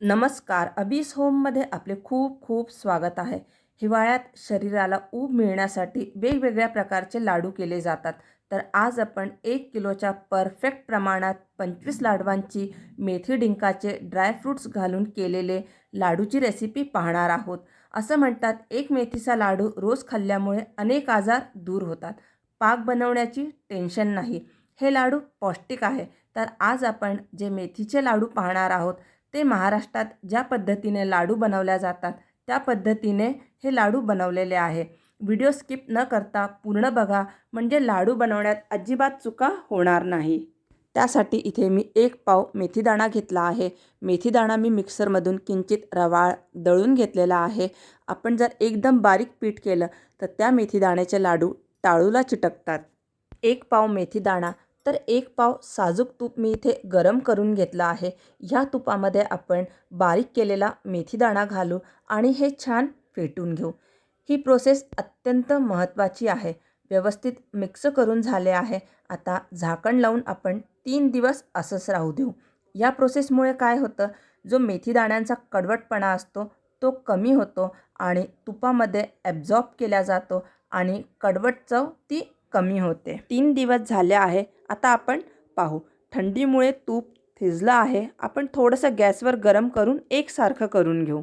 नमस्कार. अबीस होममध्ये आपले खूप खूप स्वागत आहे. हिवाळ्यात शरीराला ऊब मिळण्यासाठी वेगवेगळ्या प्रकारचे लाडू केले जातात. तर आज आपण एक किलोच्या परफेक्ट प्रमाणात पंचवीस लाडवांची मेथी डिंकाचे ड्रायफ्रूट्स घालून केलेले लाडूची रेसिपी पाहणार आहोत. असं म्हणतात एक मेथीचा लाडू रोज खाल्ल्यामुळे अनेक आजार दूर होतात. पाक बनवण्याची टेन्शन नाही. हे लाडू पौष्टिक आहे. तर आज आपण जे मेथीचे लाडू पाहणार आहोत ते महाराष्ट्रात ज्या पद्धतीने लाडू बनवल्या जातात त्या पद्धतीने हे लाडू बनवलेले आहे. व्हिडिओ स्किप न करता पूर्ण बघा म्हणजे लाडू बनवण्यात अजिबात चुका होणार नाही. त्यासाठी इथे मी एक पाव मेथीदाणा घेतला आहे. मेथीदाणा मी मिक्सरमधून किंचित रवाळ दळून घेतलेला आहे. आपण जर एकदम बारीक पीठ केलं तर त्या मेथीदाण्याचे लाडू टाळूला चिटकतात. एक पाव मेथीदाणा तर एक पाव साजूक तूप मी इथे गरम करून घेतला आहे. ह्या तुपामध्ये आपण बारीक केलेला मेथीदाणा घालू आणि हे छान फेटून घेऊ. ही प्रोसेस अत्यंत महत्त्वाची आहे. व्यवस्थित मिक्स करून झाले आहे. आता झाकण लावून आपण तीन दिवस असंच राहू देऊ. या प्रोसेसमुळे काय होतं? जो मेथीदाण्यांचा कडवटपणा असतो तो कमी होतो आणि तुपामध्ये ॲब्झॉर्ब केला जातो आणि कडवट चव ती कमी होते. तीन दिवस झाले आहे. आता आपण पाहू. थंडीमुळे तूप थिजलं आहे. आपण थोडंसं गॅसवर गरम करून एकसारखं करून घेऊ.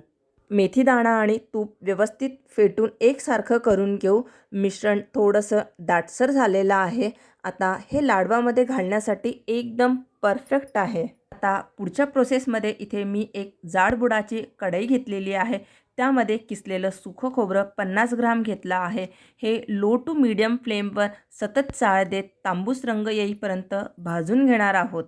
मेथीदाणा आणि तूप व्यवस्थित फेटून एकसारखं करून घेऊ. मिश्रण थोडंसं दाटसर झालेलं आहे. आता हे लाडवामध्ये घालण्यासाठी एकदम परफेक्ट आहे. आता पुढच्या प्रोसेसमध्ये इथे मी एक जाड बुडाची कढई घेतलेली आहे. त्यामध्ये किसलेलं सुखं खोबरं पन्नास ग्राम घेतलं आहे. हे लो टू मीडियम फ्लेमवर सतत चाळ देत तांबूस रंग येईपर्यंत भाजून घेणार आहोत.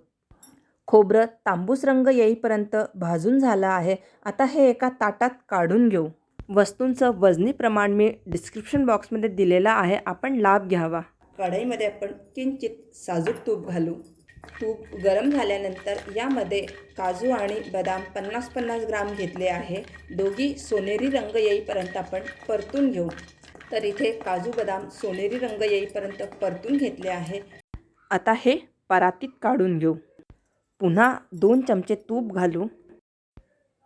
खोबरं तांबूस रंग येईपर्यंत भाजून झालं आहे. आता हे एका ताटात काढून घेऊ. वस्तूंचं वजनी प्रमाण मी डिस्क्रिप्शन बॉक्समध्ये दिलेलं आहे. आपण लाभ घ्यावा. कढईमध्ये आपण किंचित साजूक तूप घालू. तूप गरम झाल्यानंतर यामध्ये काजू आणि बदाम पन्नास पन्नास ग्राम घेतले आहे. दोघी सोनेरी रंग येईपर्यंत आपण परतून घेऊ. तर इथे काजू बदाम सोनेरी रंग येईपर्यंत परतून घेतले आहे. आता हे परातीत काढून घेऊ. पुन्हा दोन चमचे तूप घालू.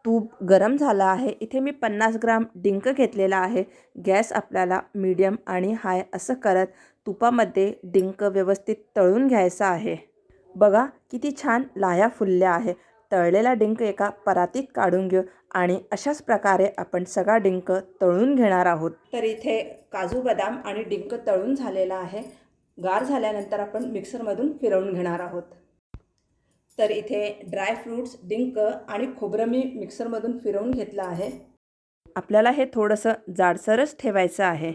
तूप गरम झालं आहे. इथे मी पन्नास ग्राम डिंक घेतलेला आहे. गॅस आपल्याला मीडियम आणि हाय असं करत तुपामध्ये डिंक व्यवस्थित तळून घ्यायचा आहे. बघा किती छान लाह्या फुलल्या आहे तळलेला डिंक एका परातीत काढून घेऊ आणि अशाच प्रकारे आपण सगळा डिंक तळून घेणार आहोत. तर इथे काजू बदाम आणि डिंक तळून झालेला आहे. गार झाल्यानंतर आपण मिक्सरमधून फिरवून घेणार आहोत. तर इथे ड्रायफ्रूट्स डिंक आणि खोबरं मी मिक्सरमधून फिरवून घेतलं आहे. आपल्याला हे थोडंसं जाडसरच ठेवायचं आहे.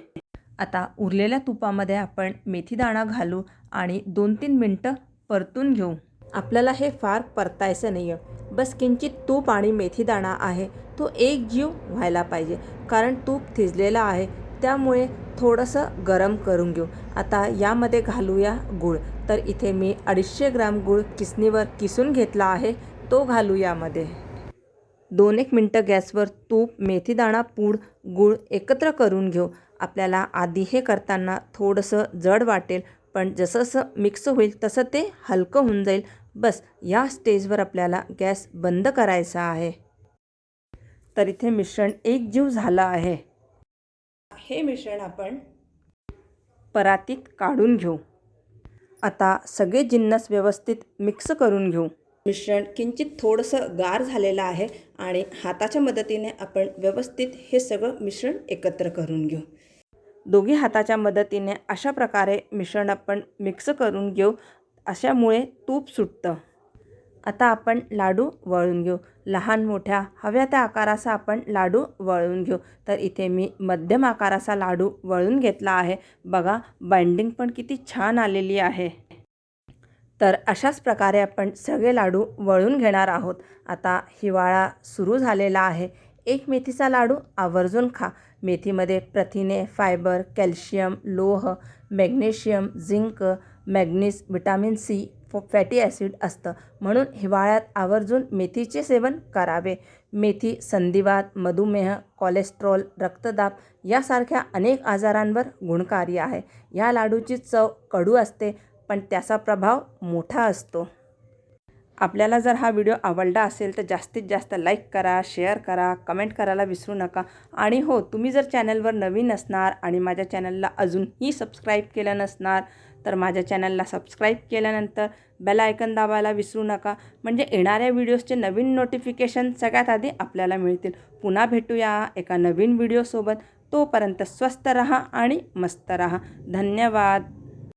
आता उरलेल्या तुपामध्ये आपण मेथीदाणा घालू आणि दोन तीन मिनटं परतून घेऊ. आपल्याला हे फार परतायचं नाही आहे बस किंचित तूप आणि मेथीदाणा आहे. तो एक जीव व्हायला पाहिजे. कारण तूप थिजलेलं आहे. त्यामुळे थोडंसं गरम करून घेऊ. आता यामध्ये घालूया गूळ. तर इथे मी अडीचशे ग्राम गूळ किसणीवर किसून घेतला आहे. तो घालू यामध्ये. दोन एक मिनटं गॅसवर तूप मेथीदाणा पूड गूळ एकत्र करून घेऊ. आपल्याला आधी हे करताना थोडंसं जड वाटेल. पण जसं जसं मिक्स होईल तसं ते हलकं होऊन जाईल. बस या स्टेजवर आपल्याला गॅस बंद करायचा आहे. तर इथे मिश्रण एकजीव झालं आहे. हे मिश्रण आपण परातीत काढून घेऊ. आता सगळे जिन्नस व्यवस्थित मिक्स करून घेऊ. मिश्रण किंचित थोडंसं गार झालेलं आहे आणि हाताच्या मदतीने आपण व्यवस्थित हे सगळं मिश्रण एकत्र करून घेऊ. दोघी हाताच्या मदतीने अशा प्रकारे मिश्रण आपण मिक्स करून घेऊ. अशामुळे तूप सुटतं. आता आपण लाडू वळून घेऊ. लहान मोठ्या हव्या त्या आकाराचा आपण लाडू वळून घेऊ. तर इथे मी मध्यम आकाराचा लाडू वळून घेतला आहे. बघा बाइंडिंग पण किती छान आलेली आहे. तर अशाच प्रकारे आपण सगळे लाडू वळून घेणार आहोत. आता हिवाळा सुरू झालेला आहे. एक मेथीचा लाडू आवर्जून खा. मेथीमध्ये प्रथिने फायबर कॅल्शियम लोह magnesium zinc manganese vitamin C fatty acid असतं. म्हणून हिवाळ्यात आवर्जून मेथीचे सेवन करावे. मेथी संधिवात मधुमेह कोलेस्ट्रॉल रक्तदाब यासारख्या अनेक आजारांवर गुणकारी आहे. या लाडूची चव कडू असते पण त्याचा प्रभाव मोठा असतो. आपल्याला जर हा व्हिडिओ आवडला असेल तर जास्तीत जास्त लाईक करा शेअर करा कमेंट करायला विसरू नका. आणि हो तुम्ही जर चॅनलवर नवीन असणार आणि माझ्या चॅनलला अजूनही सबस्क्राईब केलं नसणार तर माझ्या चॅनलला सबस्क्राईब केल्यानंतर बेल आयकन दाबायला विसरू नका. म्हणजे येणाऱ्या व्हिडिओजचे नवीन नोटिफिकेशन सगळ्यात आधी आपल्याला मिळतील. पुन्हा भेटूया एका नवीन व्हिडिओसोबत. तोपर्यंत स्वस्त रहा आणि मस्त रहा. धन्यवाद.